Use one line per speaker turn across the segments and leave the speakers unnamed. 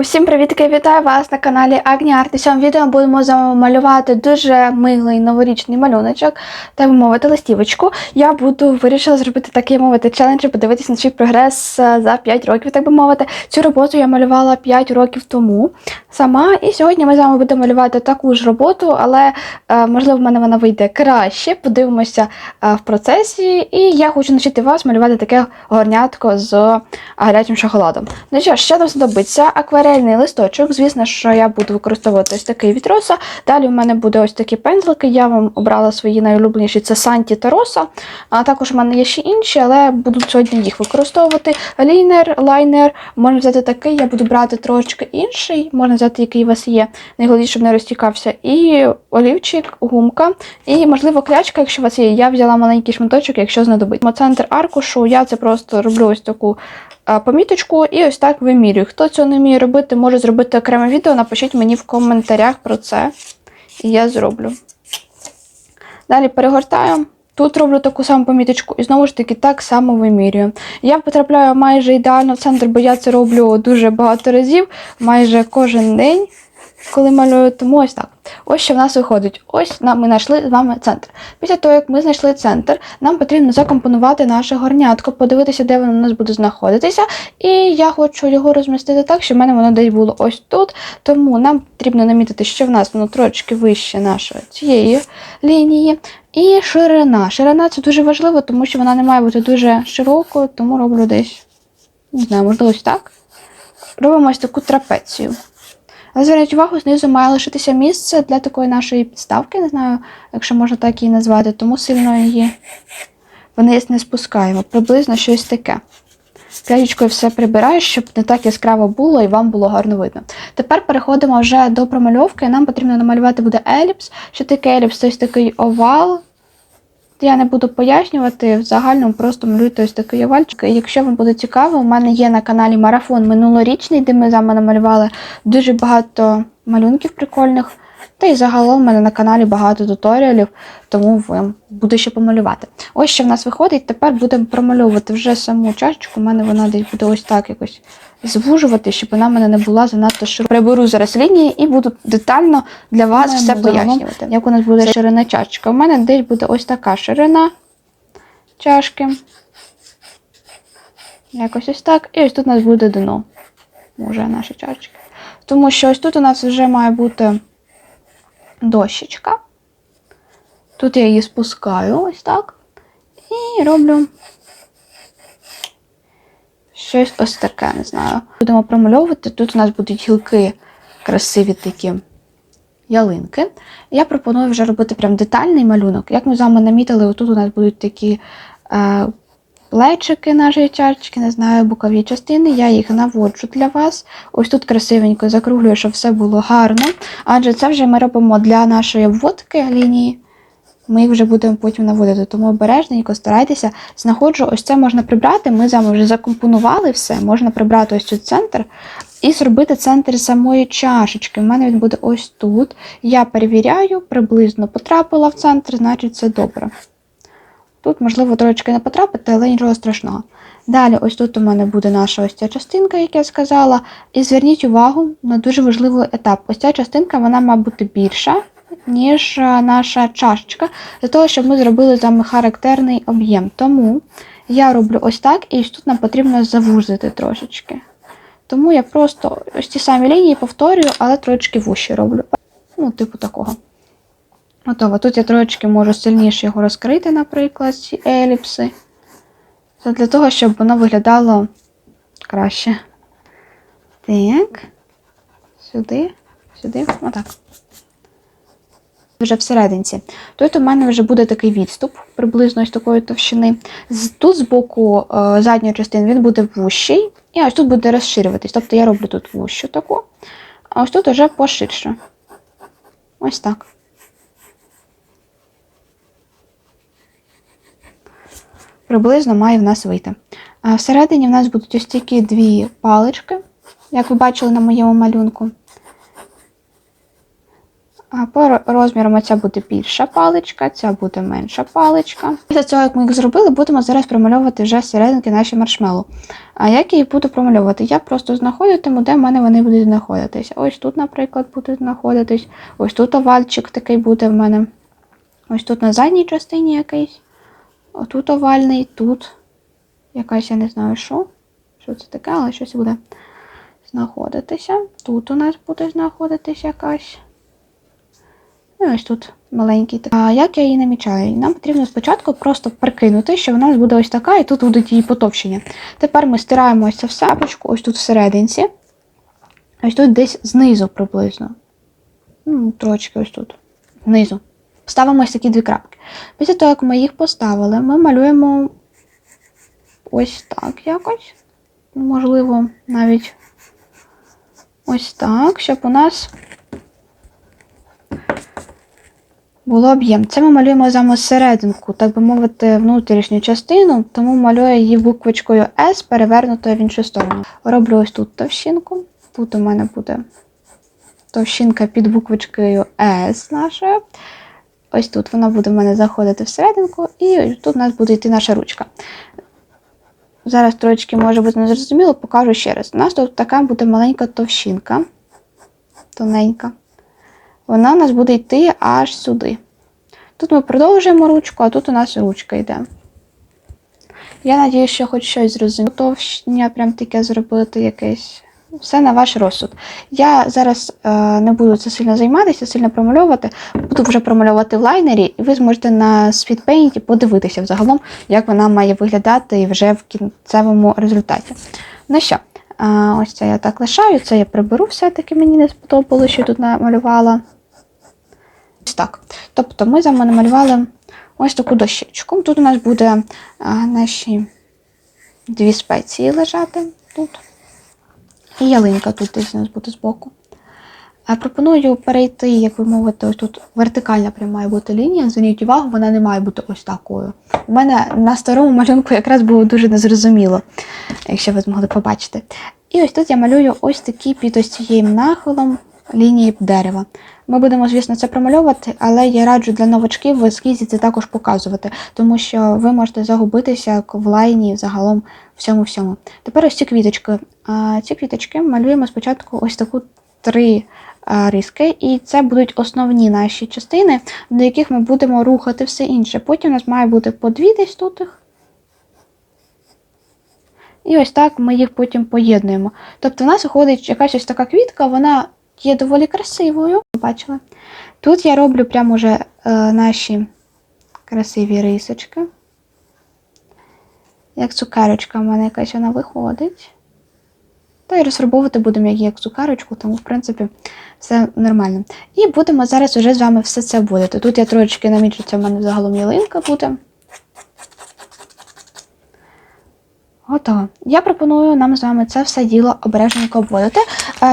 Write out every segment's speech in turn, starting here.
Усім привітки! Вітаю вас на каналі Агні Арт. У цьому відео будемо з вами малювати дуже милий новорічний малюночок, так би мовити, листівочку. Я буду вирішила зробити такий мовити челендж подивитись на свій прогрес е, за 5 років, так би мовити. Цю роботу я малювала 5 років тому сама. І сьогодні ми з вами будемо малювати таку ж роботу, але е, можливо в мене вона вийде краще. Подивимося е, в процесі. І я хочу навчити вас малювати таке горнятко з гарячим шоколадом. Ну що що нам знадобиться? Акварельний листочок. Звісно, що я буду використовувати ось такий від Роса. Далі у мене буде ось такі пензлики. Я вам обрала свої найулюбленіші це Санті та Роса. А також у мене є ще інші, але буду сьогодні їх використовувати. Лінер, лайнер, можна взяти такий, я буду брати трошечки інший, можна взяти, який у вас є. Найголовніше, щоб не розтікався. І олівчик, гумка, і, можливо, клячка, якщо у вас є. Я взяла маленький шматочок, якщо знадобиться. Центр аркушу, я це просто роблю ось таку поміточку і ось так вимірюю. Хто цього не вміє робити, може зробити окреме відео. Напишіть мені в коментарях про це. І я зроблю. Далі перегортаю. Тут роблю таку саму поміточку і знову ж таки так само вимірюю. Я потрапляю майже ідеально в центр, бо я це роблю дуже багато разів, майже кожен день, коли малюю. Тому ось так. Ось що в нас виходить. Ось ми знайшли з вами центр. Після того, як ми знайшли центр, нам потрібно закомпонувати наше горнятко, подивитися, де воно у нас буде знаходитися. І я хочу його розмістити так, щоб в мене воно десь було ось тут. Тому нам потрібно намітити, що в нас воно трошки вище нашої цієї лінії. І ширина. Ширина це дуже важливо, тому що вона не має бути дуже широкою, тому роблю десь, не знаю, можливо, ось так. Робимо ось таку трапецію. Але зверніть увагу, знизу має лишитися місце для такої нашої підставки, не знаю, якщо можна так її назвати, тому сильно її вниз не спускаємо. Приблизно щось таке. Клеєчкою все прибираю, щоб не так яскраво було і вам було гарно видно. Тепер переходимо вже до промальовки. Нам потрібно намалювати буде еліпс. Що таке еліпс? Ось такий овал. Я не буду пояснювати, в загальному просто малюйте ось такий овальчик. Якщо вам буде цікаво, у мене є на каналі марафон минулорічний, де ми з вами намалювали дуже багато малюнків прикольних. Та й загалом у мене на каналі багато туторіалів, тому буде що помалювати. Ось що в нас виходить. Тепер будемо промальовувати вже саму чашечку. У мене вона десь буде ось так якось звужувати, щоб вона в мене не була занадто широка. Приберу зараз лінії і буду детально для вас все пояснювати. Як у нас буде ширина чашечка? У мене десь буде ось така ширина чашки. Якось ось так. І ось тут у нас буде дно. Уже наші чашечки. Тому що ось тут у нас вже має бути дощечка. Тут я її спускаю ось так. І роблю щось ось таке, не знаю. Будемо промальовувати. Тут у нас будуть гілки красиві такі ялинки. Я пропоную вже робити прям детальний малюнок. Як ми з вами намітили, отут у нас будуть такі е, плечики нашої чашечки, не знаю, бокові частини. Я їх наводжу для вас. Ось тут красивенько закруглюю, щоб все було гарно. Адже це вже ми робимо для нашої обводки лінії. Ми їх вже будемо потім наводити, тому обережненько старайтеся. Знаходжу, ось це можна прибрати. Ми з вами вже закомпонували все. Можна прибрати ось тут центр і зробити центр самої чашечки. У мене він буде ось тут. Я перевіряю, приблизно потрапила в центр, значить це добре. Тут, можливо, трошечки не потрапити, але нічого страшного. Далі, ось тут у мене буде наша ось ця частинка, як я сказала. І зверніть увагу на дуже важливий етап. Ось ця частинка вона має бути більша, ніж е, наша чашечка, для того, щоб ми зробили з вами характерний об'єм. Тому я роблю ось так, і тут нам потрібно завузити трошечки. Тому я просто ось ті самі лінії повторюю, але трошечки вущі роблю. Ну, типу такого. Готово. Тут я трошечки можу сильніше його розкрити, наприклад, ці еліпси. Це для того, щоб воно виглядало краще. Так. Сюди, сюди, отак. Вже всерединці. Тут у мене вже буде такий відступ, приблизно ось такої товщини. Тут з боку е, задньої частини він буде вущий, і ось тут буде розширюватись. Тобто я роблю тут вущу таку, а ось тут вже поширше. Ось так. Приблизно має в нас вийти. Всередині в нас будуть ось такі дві палички, як ви бачили на моєму малюнку. По розмірам ця буде більша паличка, ця буде менша паличка. Після цього, як ми їх зробили, будемо зараз промальовувати вже серединки наші маршмеллоу. А як я їх буду промальовувати? Я просто знаходитиму, де в мене вони будуть знаходитися. Ось тут, наприклад, будуть знаходитись. Ось тут овальчик такий буде в мене. Ось тут на задній частині якийсь. Отут овальний, тут якась, я не знаю що. Що це таке, але щось буде знаходитися. Тут у нас буде знаходитись якась. Ну, ось тут маленький. А як я її намічаю? Нам потрібно спочатку просто прикинути, що вона буде ось така, і тут будуть її потовщення. Тепер ми стираємо ось це в сапочку, ось тут всерединці. Ось тут десь знизу приблизно. Ну, трошки ось тут. Знизу. Ставимо ось такі дві крапки. Після того, як ми їх поставили, ми малюємо ось так якось. Можливо, навіть ось так, щоб у нас було об'єм. Це ми малюємо саме серединку, так би мовити, внутрішню частину, тому малюю її буквочкою S, перевернутою в іншу сторону. Роблю ось тут товщинку. Тут у мене буде товщинка під буквочкою S нашою. Ось тут вона буде в мене заходити всерединку, і тут у нас буде йти наша ручка. Зараз трошечки може бути незрозуміло, покажу ще раз. У нас тут така буде маленька товщинка, тоненька. Вона у нас буде йти аж сюди. Тут ми продовжуємо ручку, а тут у нас ручка йде. Я надію, що хоч щось зрозуміло. Товщення прям таке зробити якесь. Все на ваш розсуд. Я зараз е, не буду це сильно займатися, сильно промальовувати. Буду вже промальовувати в лайнері, і ви зможете на світпейнті подивитися взагалом, як вона має виглядати вже в кінцевому результаті. Ну що, е, ось це я так лишаю, це я приберу все-таки, мені не сподобалося, що тут намалювала. Ось так. Тобто ми з вами намалювали ось таку дощечку. Тут у нас буде а, наші дві спеції лежати тут. І ялинка тут десь у нас буде збоку. Пропоную перейти, як ви мовите, ось тут вертикальна прям має бути лінія. Зверніть увагу, вона не має бути ось такою. У мене на старому малюнку якраз було дуже незрозуміло, якщо ви змогли побачити. І ось тут я малюю ось такі під ось цією нахилом лінії дерева. Ми будемо, звісно, це промальовувати, але я раджу для новачків в ескізі це також показувати, тому що ви можете загубитися в лайні загалом всьому всьому. Тепер ось ці квіточки. Ці квіточки малюємо спочатку ось таку три а, риски, і це будуть основні наші частини, до яких ми будемо рухати все інше. Потім у нас має бути по дві десь тут їх. І ось так ми їх потім поєднуємо. Тобто в нас виходить якась ось така квітка, вона є доволі красивою. Бачили? Тут я роблю прямо уже е, наші красиві рисочки. Як цукерочка в мене якась вона виходить. Та й розфарбовувати будемо як, як цукерочку, тому, в принципі, все нормально. І будемо зараз уже з вами все це обводити. Тут я трошечки намічу, це в мене загалом ялинка буде. Готово. Я пропоную нам з вами це все діло обережненько обводити.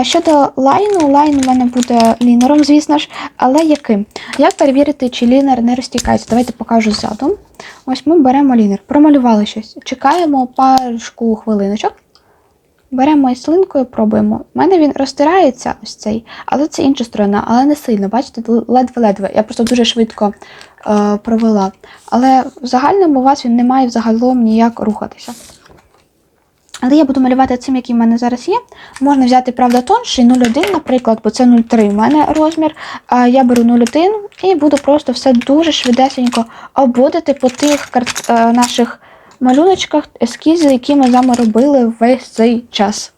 Щодо лайну, лайн у мене буде лінером, звісно ж, але яким? Як перевірити, чи лінер не розтікається? Давайте покажу ззаду. Ось ми беремо лінер, промалювали щось. Чекаємо парочку хвилиночок. Беремо із слинкою, пробуємо. У мене він розтирається ось цей, але це інша сторона, але не сильно. Бачите, ледве-ледве. Я просто дуже швидко е, провела. Але в загальному у вас він не має взагалом ніяк рухатися. Але я буду малювати цим, який в мене зараз є. Можна взяти, правда, тонший 0,1, наприклад, бо це 0,3 в мене розмір. А я беру 0,1 і буду просто все дуже швидесенько обводити по тих е, наших малюночках, ескізи, які ми з вами робили весь цей час.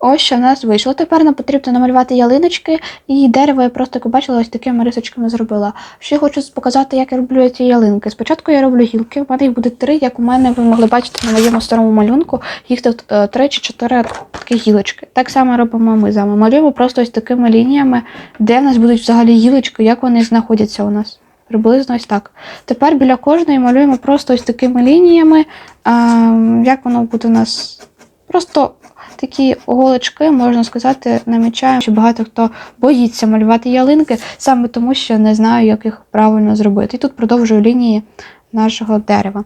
Ось що в нас вийшло. Тепер нам потрібно намалювати ялиночки, і дерево я просто, як ви ось такими рисочками зробила. Ще хочу показати, як я роблю ці ялинки. Спочатку я роблю гілки, в мене їх буде три, як у мене ви могли бачити на моєму старому малюнку. Їх тут е, три чи чотири такі гілочки. Так само робимо ми з. Малюємо просто ось такими лініями, де в нас будуть взагалі гілочки, як вони знаходяться у нас. Приблизно ось так. Тепер біля кожної малюємо просто ось такими лініями, як воно буде у нас. Просто такі голочки, можна сказати, намічаємо, що багато хто боїться малювати ялинки, саме тому, що не знаю, як їх правильно зробити. І тут продовжую лінії нашого дерева.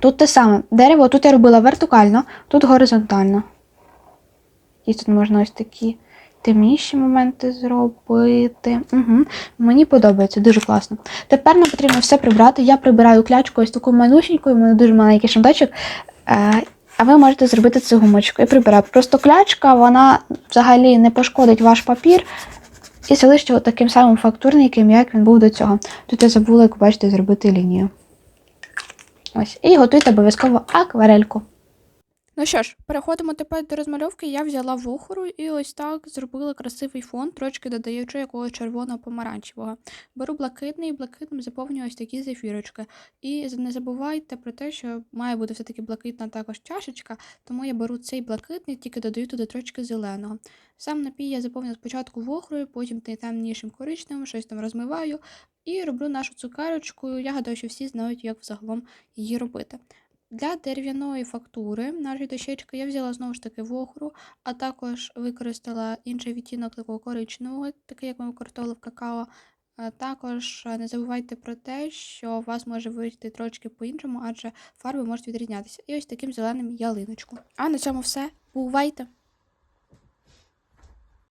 Тут те саме. Дерево тут я робила вертикально, тут горизонтально. І тут можна ось такі темніші моменти зробити. Угу. Мені подобається, дуже класно. Тепер нам потрібно все прибрати. Я прибираю клячку ось таку манюсенькою, у мене дуже маленький шматочок. А ви можете зробити це гумочкою. і прибирати. Просто клячка, вона взагалі не пошкодить ваш папір. І залишить таким самим фактурненьким, як він був до цього. Тут я забула, як бачите, зробити лінію. Ось. І готуйте обов'язково акварельку. Ну що ж, переходимо тепер до розмальовки. Я взяла вухору і ось так зробила красивий фон, трошки додаючи якогось червоного помаранчевого. Беру блакитний і блакитним заповнюю ось такі зефірочки. І не забувайте про те, що має бути все-таки блакитна також чашечка, тому я беру цей блакитний, тільки додаю туди трошки зеленого. Сам напій я заповню спочатку вохрою, потім темнішим коричневим, щось там розмиваю і роблю нашу цукерочку. Я гадаю, що всі знають, як взагалом її робити. Для дерев'яної фактури нашої дощечки я взяла знову ж таки вохру, а також використала інший відтінок такого коричневого, такий, як ми використовували в какао. Також е, не забувайте про те, що вас може вийти трошки по-іншому, адже фарби можуть відрізнятися. І ось таким зеленим ялиночку. А на цьому все. Бувайте!